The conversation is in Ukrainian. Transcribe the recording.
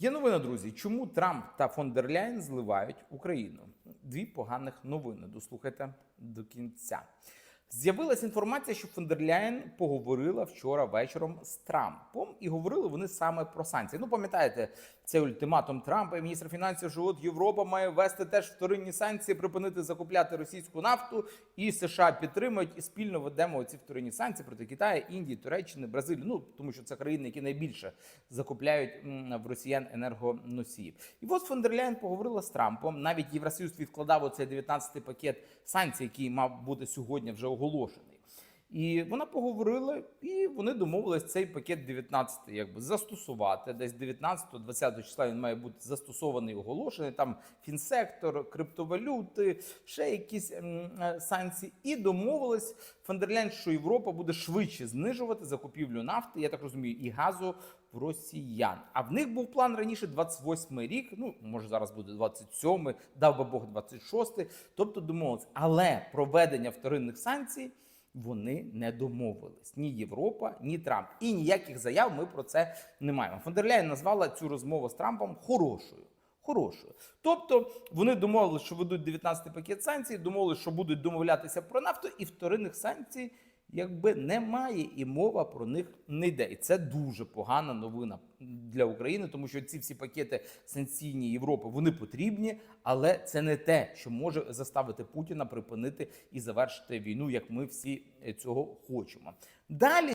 Є новина, друзі. Чому Трамп та фон зливають Україну? Дві поганих новини. Дослухайте до кінця. З'явилася інформація, що фон дер Ляйн поговорила вчора вечором з Трампом, і говорили вони саме про санкції. Ну, пам'ятаєте, це ультиматум Трампа і міністра фінансів, що от Європа має ввести теж вторинні санкції, припинити закупляти російську нафту, і США підтримують і спільно ведемо ці вторинні санкції проти Китаю, Індії, Туреччини, Бразилії. Ну тому що це країни, які найбільше закупляють в росіян енергоносіїв. І от фон дер Ляйн поговорила з Трампом. Навіть Євросоюз відкладав оцей 19-й пакет санкцій, який мав бути сьогодні вже оголошений. І вона поговорила, і вони домовились цей пакет 19 якби застосувати. Десь 19-20 числа він має бути застосований оголошений. Там фінсектор, криптовалюти, ще якісь м, е, санкції. І домовились Фондерляйн, що Європа буде швидше знижувати закупівлю нафти, я так розумію, і газу в росіян. А в них був план раніше 28 рік. Ну може зараз буде 27, дав би Бог 26, Тобто домовились. Але проведення вторинних санкцій вони не домовились ні Європа, ні Трамп. І ніяких заяв ми про це не маємо. Фондерляєн назвала цю розмову з Трампом хорошою. Хорошою. Тобто вони домовилися, що ведуть 19-й пакет санкцій, домовилися, що будуть домовлятися про нафту, і вторинних санкцій якби немає, і мова про них не йде. І це дуже погана новина для України, тому що ці всі пакети санкційні Європи вони потрібні, але це не те, що може заставити Путіна припинити і завершити війну, як ми всі цього хочемо. Далі.